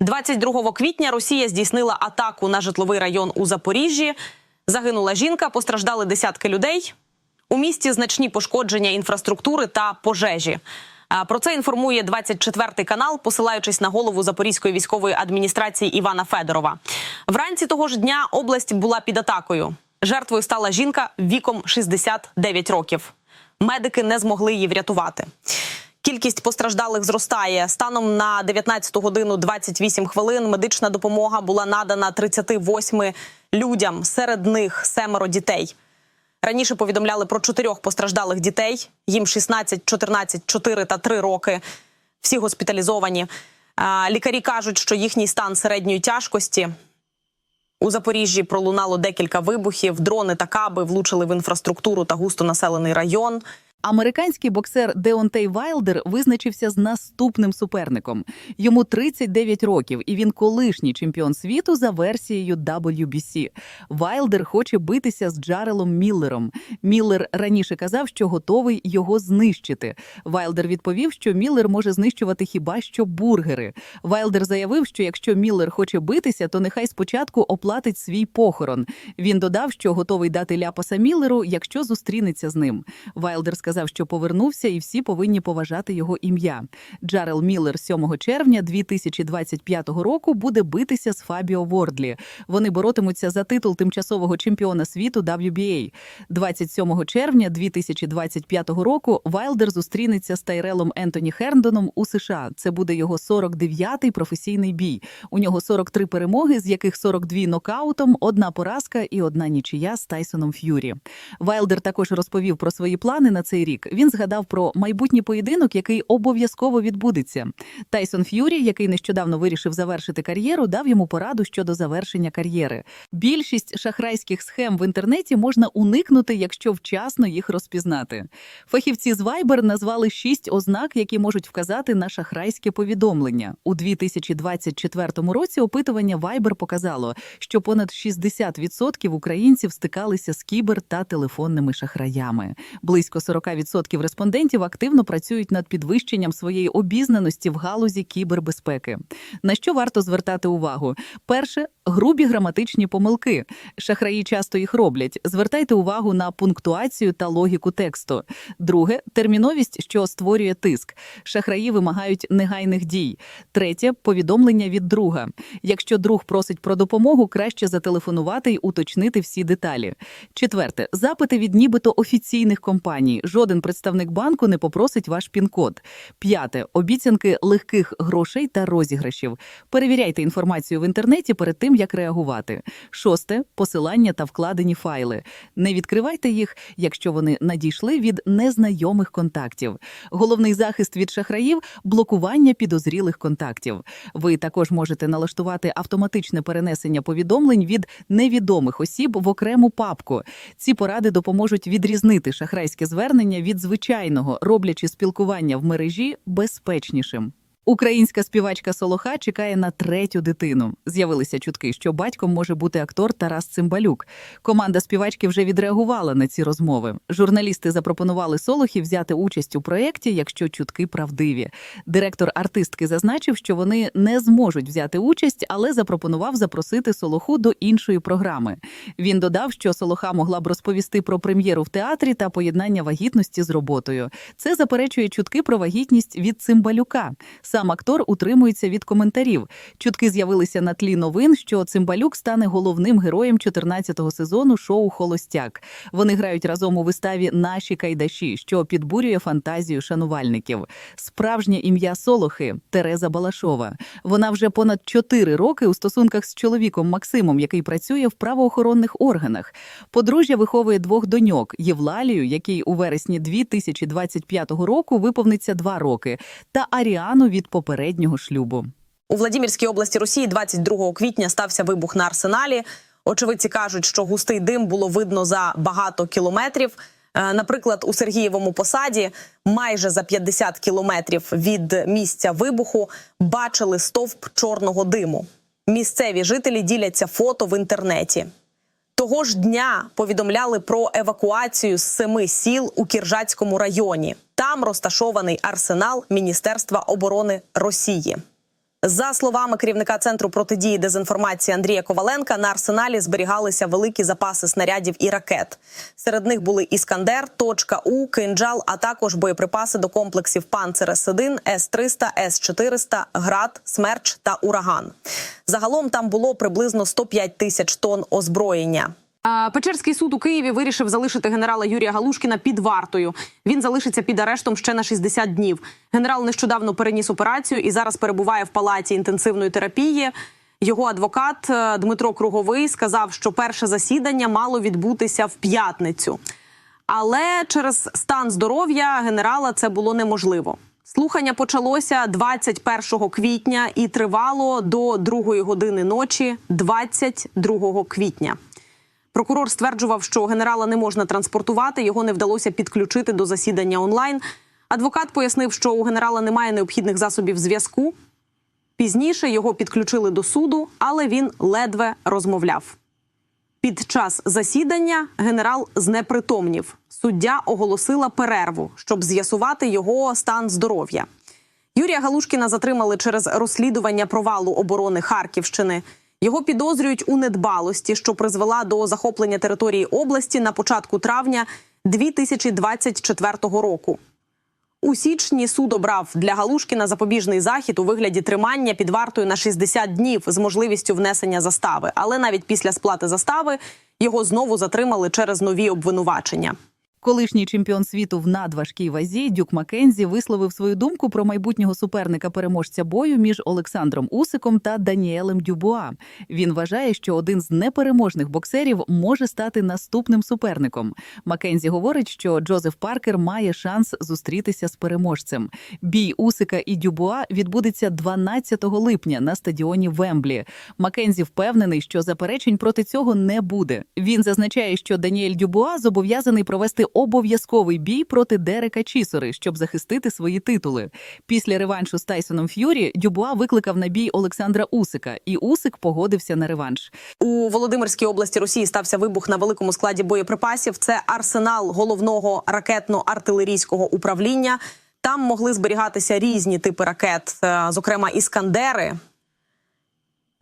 22 квітня Росія здійснила атаку на житловий район у Запоріжжі. Загинула жінка, постраждали десятки людей. У місті значні пошкодження інфраструктури та пожежі. Про це інформує 24 канал, посилаючись на голову Запорізької військової адміністрації Івана Федорова. Вранці того ж дня область була під атакою. Жертвою стала жінка віком 69 років. Медики не змогли її врятувати. Кількість постраждалих зростає. Станом на 19 годину 28 хвилин медична допомога була надана 38 людям. Серед них семеро дітей. Раніше повідомляли про чотирьох постраждалих дітей. Їм 16, 14, 4 та 3 роки. Всі госпіталізовані. Лікарі кажуть, що їхній стан середньої тяжкості. У Запоріжжі пролунало декілька вибухів. Дрони та каби влучили в інфраструктуру та густонаселений район. Американський боксер Деонтей Вайлдер визначився з наступним суперником. Йому 39 років, і він колишній чемпіон світу за версією WBC. Вайлдер хоче битися з Джарелом Міллером. Міллер раніше казав, що готовий його знищити. Вайлдер відповів, що Міллер може знищувати хіба що бургери. Вайлдер заявив, що якщо Міллер хоче битися, то нехай спочатку оплатить свій похорон. Він додав, що готовий дати ляпаса Міллеру, якщо зустрінеться з ним. Вайлдер сказав, що повернувся, і всі повинні поважати його ім'я. Джарел Міллер 7 червня 2025 року буде битися з Фабіо Вордлі. Вони боротимуться за титул тимчасового чемпіона світу WBA. 27 червня 2025 року Вайлдер зустрінеться з Тайрелом Ентоні Херндоном у США. Це буде його 49-й професійний бій. У нього 43 перемоги, з яких 42 нокаутом, одна поразка і одна нічия з Тайсоном Ф'юрі. Вайлдер також розповів про свої плани на цей рік. Він згадав про майбутній поєдинок, який обов'язково відбудеться. Тайсон Ф'юрі, який нещодавно вирішив завершити кар'єру, дав йому пораду щодо завершення кар'єри. Більшість шахрайських схем в інтернеті можна уникнути, якщо вчасно їх розпізнати. Фахівці з Viber назвали шість ознак, які можуть вказати на шахрайське повідомлення. У 2024 році опитування Viber показало, що понад 60% українців стикалися з кібер та телефонними шахраями. Близько 40% респондентів активно працюють над підвищенням своєї обізнаності в галузі кібербезпеки. На що варто звертати увагу? Перше грубі граматичні помилки. Шахраї часто їх роблять. Звертайте увагу на пунктуацію та логіку тексту. Друге терміновість, що створює тиск. Шахраї вимагають негайних дій. Третє повідомлення від друга. Якщо друг просить про допомогу, краще зателефонувати й уточнити всі деталі. Четверте запити від нібито офіційних компаній. Жоден представник банку не попросить ваш пін-код. П'яте обіцянки легких грошей та розіграшів. Перевіряйте інформацію в інтернеті перед тим, як реагувати. Шосте посилання та вкладені файли. Не відкривайте їх, якщо вони надійшли від незнайомих контактів. Головний захист від шахраїв блокування підозрілих контактів. Ви також можете налаштувати автоматичне перенесення повідомлень від невідомих осіб в окрему папку. Ці поради допоможуть відрізнити шахрайське звернення від звичайного, роблячи спілкування в мережі безпечнішим. Українська співачка Солоха чекає на третю дитину. З'явилися чутки, що батьком може бути актор Тарас Цимбалюк. Команда співачки вже відреагувала на ці розмови. Журналісти запропонували Солохі взяти участь у проєкті, якщо чутки правдиві. Директор артистки зазначив, що вони не зможуть взяти участь, але запропонував запросити Солоху до іншої програми. Він додав, що Солоха могла б розповісти про прем'єру в театрі та поєднання вагітності з роботою. Це заперечує чутки про вагітність від Цимбалюка. Сам актор утримується від коментарів. Чутки з'явилися на тлі новин, що Цимбалюк стане головним героєм 14-го сезону шоу Холостяк. Вони грають разом у виставі Наші кайдаші, що підбурює фантазію шанувальників. Справжнє ім'я Солохи Тереза Балашова. Вона вже понад 4 роки у стосунках з чоловіком Максимом, який працює в правоохоронних органах. Подружжя виховує двох доньок Євлалію, який у вересні 2025 року виповниться два роки, та Аріану від попереднього шлюбу. У Владимирській області Росії 22 квітня стався вибух на арсеналі. Очевидці кажуть, що густий дим було видно за багато кілометрів. Е, Наприклад, у Сергієвому посаді майже за 50 кілометрів від місця вибуху бачили стовп чорного диму. Місцеві жителі діляться фото в інтернеті. Того ж дня повідомляли про евакуацію з семи сіл у Кіржацькому районі. Там розташований арсенал Міністерства оборони Росії. За словами керівника центру протидії дезінформації Андрія Коваленка, на арсеналі зберігалися великі запаси снарядів і ракет. Серед них були Іскандер, точка У, кинджал, а також боєприпаси до комплексів Панцер С-1, С-300, С-400, Град, Смерч та Ураган. Загалом там було приблизно 105 тисяч тонн озброєння. А, Печерський суд у Києві вирішив залишити генерала Юрія Галушкіна під вартою. Він залишиться під арештом ще на 60 днів. Генерал нещодавно переніс операцію і зараз перебуває в палаті інтенсивної терапії. Його адвокат е, Дмитро Круговий сказав, що перше засідання мало відбутися в п'ятницю. Але через стан здоров'я генерала це було неможливо. Слухання почалося 21 квітня і тривало до 2 години ночі 22 квітня. Прокурор стверджував, що генерала не можна транспортувати, його не вдалося підключити до засідання онлайн. Адвокат пояснив, що у генерала немає необхідних засобів зв'язку. Пізніше його підключили до суду, але він ледве розмовляв. Під час засідання генерал знепритомнів. Суддя оголосила перерву, щоб з'ясувати його стан здоров'я. Юрія Галушкіна затримали через розслідування провалу оборони Харківщини. Його підозрюють у недбалості, що призвела до захоплення території області на початку травня 2024 року. У січні суд обрав для Галушкіна запобіжний захід у вигляді тримання під вартою на 60 днів з можливістю внесення застави. Але навіть після сплати застави його знову затримали через нові обвинувачення. Колишній чемпіон світу в надважкій вазі Дюк Маккензі висловив свою думку про майбутнього суперника переможця бою між Олександром Усиком та Даніелем Дюбуа. Він вважає, що один з непереможних боксерів може стати наступним суперником. Маккензі говорить, що Джозеф Паркер має шанс зустрітися з переможцем. Бій Усика і Дюбуа відбудеться 12 липня на стадіоні Вемблі. Маккензі впевнений, що заперечень проти цього не буде. Він зазначає, що Даніель Дюбуа зобов'язаний провести обов'язковий бій проти Дерека Чісори, щоб захистити свої титули. Після реваншу з Тайсоном Ф'юрі Дюбуа викликав на бій Олександра Усика, і Усик погодився на реванш. У Володимирській області Росії стався вибух на великому складі боєприпасів. Це арсенал головного ракетно-артилерійського управління. Там могли зберігатися різні типи ракет, е, зокрема іскандери.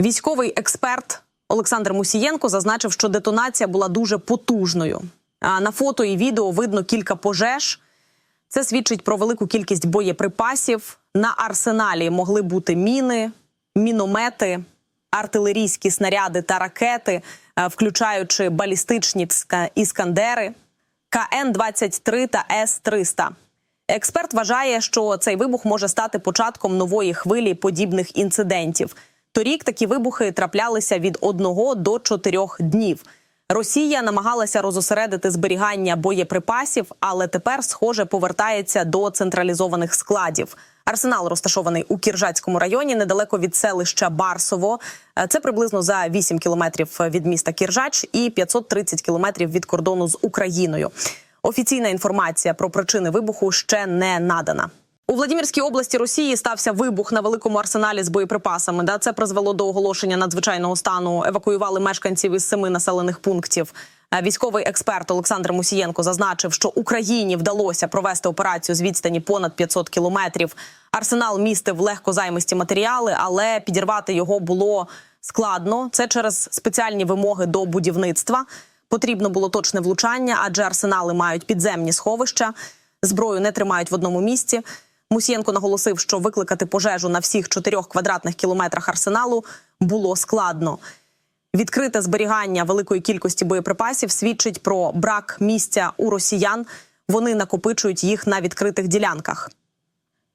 Військовий експерт Олександр Мусієнко зазначив, що детонація була дуже потужною. На фото і відео видно кілька пожеж. Це свідчить про велику кількість боєприпасів. На арсеналі могли бути міни, міномети, артилерійські снаряди та ракети, е, включаючи балістичні іскандери, КН-23 та С-300. Експерт вважає, що цей вибух може стати початком нової хвилі подібних інцидентів. Торік такі вибухи траплялися від одного до чотирьох днів. Росія намагалася розосередити зберігання боєприпасів, але тепер, схоже, повертається до централізованих складів. Арсенал розташований у Кіржацькому районі, недалеко від селища Барсово. Е, Це приблизно за 8 кілометрів від міста Кіржач і 530 кілометрів від кордону з Україною. Офіційна інформація про причини вибуху ще не надана. У Владимирській області Росії стався вибух на великому арсеналі з боєприпасами. Да, це призвело до оголошення надзвичайного стану. Евакуювали мешканців із семи населених пунктів. Е, Військовий експерт Олександр Мусієнко зазначив, що Україні вдалося провести операцію з відстані понад 500 кілометрів. Арсенал містив легкозаймисті матеріали, але підірвати його було складно. Це через спеціальні вимоги до будівництва. Потрібно було точне влучання, адже арсенали мають підземні сховища. Зброю не тримають в одному місці. Мусієнко наголосив, що викликати пожежу на всіх чотирьох квадратних кілометрах арсеналу було складно. Відкрите зберігання великої кількості боєприпасів свідчить про брак місця у росіян. Вони накопичують їх на відкритих ділянках.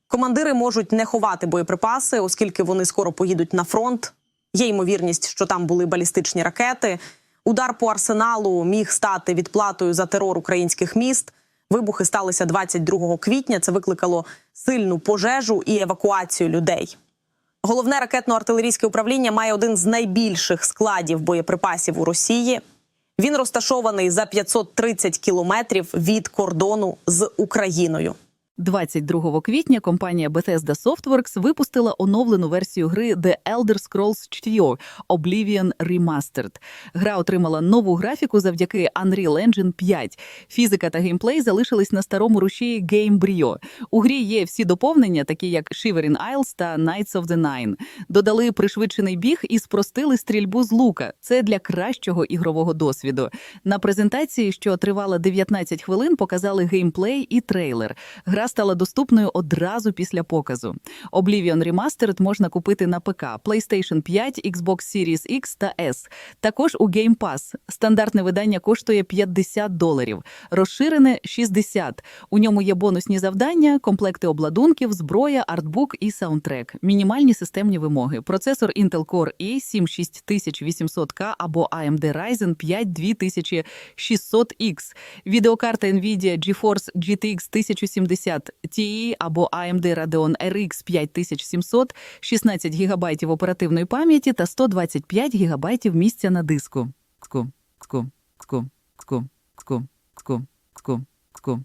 Командири можуть не ховати боєприпаси, оскільки вони скоро поїдуть на фронт. Є ймовірність, що там були балістичні ракети. Удар по арсеналу міг стати відплатою за терор українських міст. Вибухи сталися 22 квітня. Це викликало сильну пожежу і евакуацію людей. Головне ракетно-артилерійське управління має один з найбільших складів боєприпасів у Росії. Він розташований за 530 кілометрів від кордону з Україною. 22 квітня компанія Bethesda Softworks випустила оновлену версію гри The Elder Scrolls 4 Oblivion Remastered. Гра отримала нову графіку завдяки Unreal Engine 5. Фізика та геймплей залишились на старому рушії Gamebryo. У грі є всі доповнення, такі як Shivering Isles та Knights of the Nine. Додали пришвидшений біг і спростили стрільбу з лука. Це для кращого ігрового досвіду. На презентації, що тривала 19 хвилин, показали геймплей і трейлер. Гра стала доступною одразу після показу. Oblivion Remastered можна купити на ПК, PlayStation 5, Xbox Series X та S. Також у Game Pass. Стандартне видання коштує 50 доларів, розширене 60. У ньому є бонусні завдання, комплекти обладунків, зброя, артбук і саундтрек. Мінімальні системні вимоги. Процесор Intel Core i 76800K або AMD Ryzen 5 2600X. Відеокарта NVIDIA GeForce GTX 1070 Ti або AMD Radeon RX 5700, 16 ГБ оперативної пам'яті та 125 ГБ місця на диску. Ску, ску, ску, ску, ску, ску, ску, цку,